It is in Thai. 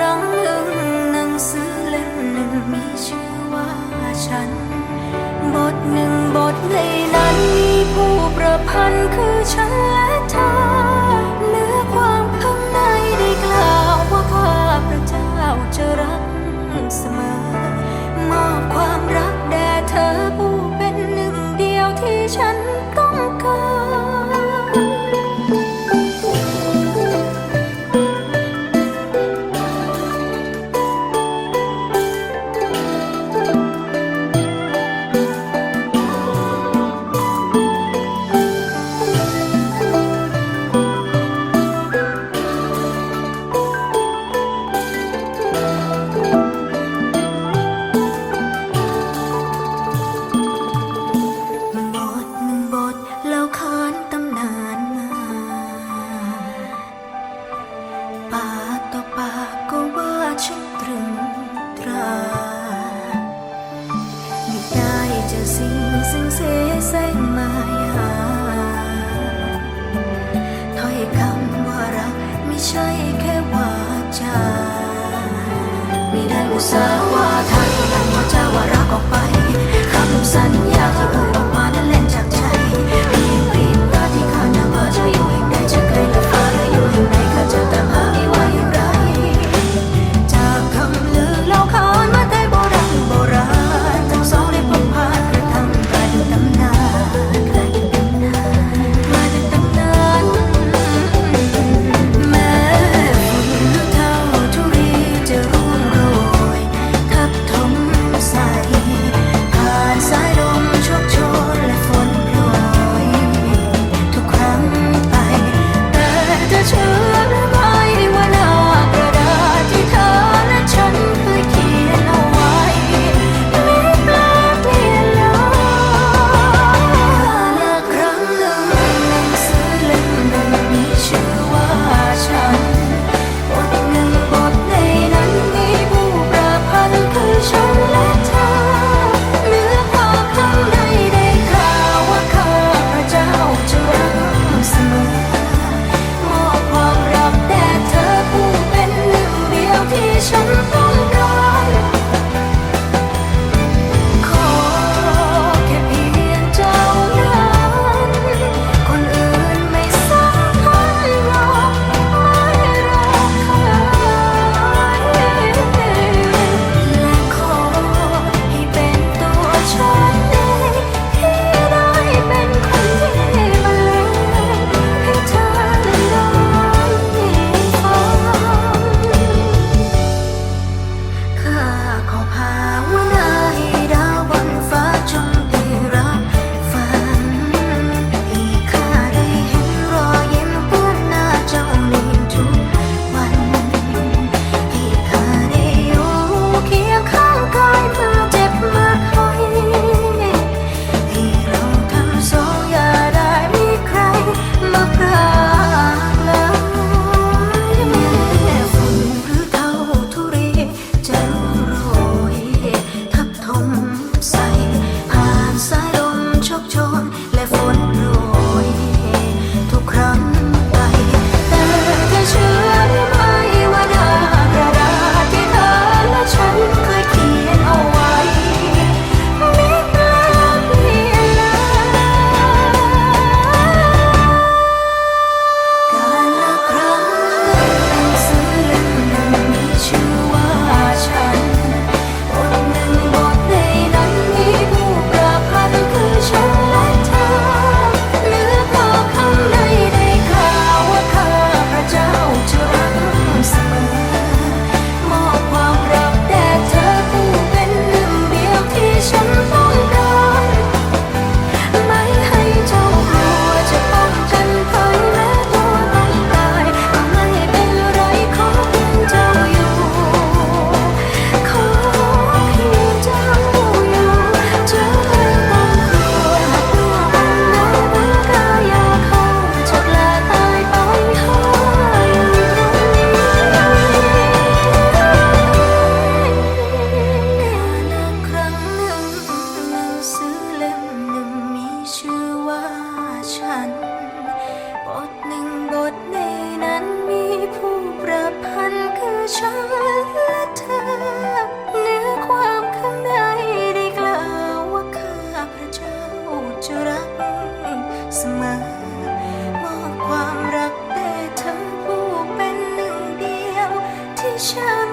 รั้งหนึ่งหนังสือเล่มหนึ่งมีชื่อว่าฉัน บทหนึ่งบทในนั้นมีผู้ประพันธ์คือฉัน จะสิ่งซึ่งเสแสร้งมายาถ้อยคำว่ารักไม่ใช่แค่วาจา ไม่ได้อุตสาหวาทันบทหนึ่งบทในนั้นมีผู้ประพันธ์คือฉันและเธอ เนื้อความข้างในได้กล่าวว่าข้าพระเจ้าจะรักเสมอมอบความรักแต่เธอผู้เป็นหนึ่งเดียวที่ฉัน